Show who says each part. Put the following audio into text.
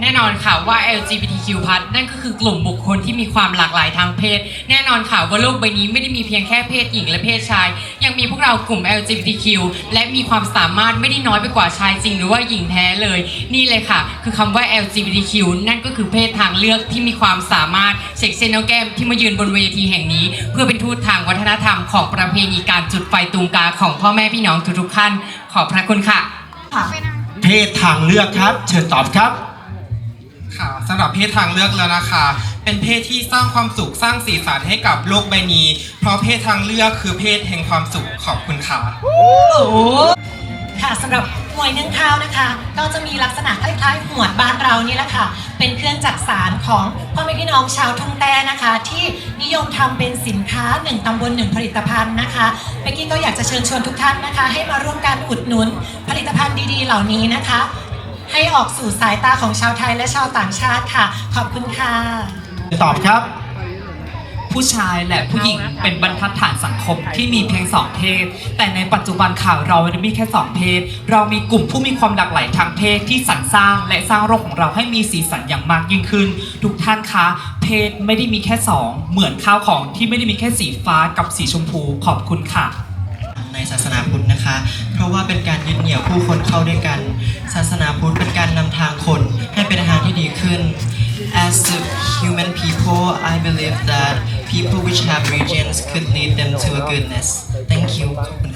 Speaker 1: แน่นอนค่ะว่า LGBTQ+ นั่นก็คือกลุ่มบุคคลที่มีความหลากหลายทางเพศ แน่นอนค่ะว่าโลกใบนี้ไม่ได้มีเพียงแค่เพศหญิงและเพศชาย ยังมีพวกเรากลุ่ม LGBTQ และมีความสามารถไม่ได้น้อยไปกว่าชายจริง หรือว่าหญิงแท้เลย นี่เลยค่ะ คือคำว่า LGBTQ นั่นก็คือเพศทางเลือกที่มีความสามารถเช็คเซนโนแกมที่มายืนบนเวทีแห่งนี้ เพื่อเป็นทูตทางวัฒนธรรมของประเพณีการจุดไฟตูมกาของพ่อแม่พี่น้องทุกๆท่านขอบพระคุณค่ะ
Speaker 2: เพศทางเลือกครับ เชิญตอบครับ
Speaker 3: ค่ะสำหรับเพศทางเลือกแล้วนะคะ เป็นเพศที่สร้างความสุขสร้างสีสันให้กับโลกใบนี้ เพราะเพศทางเลือกคือเพศแห่งความสุขขอบคุณค่ะ
Speaker 4: ค่ะสำหรับหวยเนื่องข้าวนะคะ ก็จะมีลักษณะคล้ายๆหวดบ้านเรานี่แหละค่ะ เป็นเครื่องจักสารของพ่อแม่พี่น้องชาวทุ่งแต้นะคะ ที่นิยมทำเป็นสินค้าหนึ่งตำบลหนึ่งผลิตภัณฑ์นะคะเบกกี้ก็อยากจะเชิญชวนทุกท่านนะคะ ให้มาร่วมการอุดหนุนผลิตภัณฑ์ดีๆ เหล่านี้นะคะ ให้ออกสู่สายตาของชาวไทยและชาวต่างชาติค่ะ ขอบคุณค่ะ
Speaker 2: ตอบครับ
Speaker 5: ผู้ชายและผู้หญิงเป็นบรรทัดฐานสังคมที่มีเพียงสองเพศ แต่ในปัจจุบันข่าวเราไม่ได้มีแค่สองเพศ เรามีกลุ่มผู้มีความหลากหลายทางเพศที่สรรสร้าง และสร้างโลกของเราให้มีสีสันอย่างมากยิ่งขึ้น ทุกท่านคะ เพศไม่ได้มีแค่สองเหมือนข้าวของที่ไม่ได้มีแค่สีฟ้ากับสีชมพูขอบคุณค่ะ
Speaker 6: ศาสนาพุทธนะคะ เพราะว่าเป็นการยึดเหนี่ยวผู้คนเข้าด้วยกัน ศาสนาพุทธเป็นการนำทางคนให้เป็นทางที่ดีขึ้น As the human people I believe that people which have religions could lead them to a goodness Thank you ขอบคุณค่ะ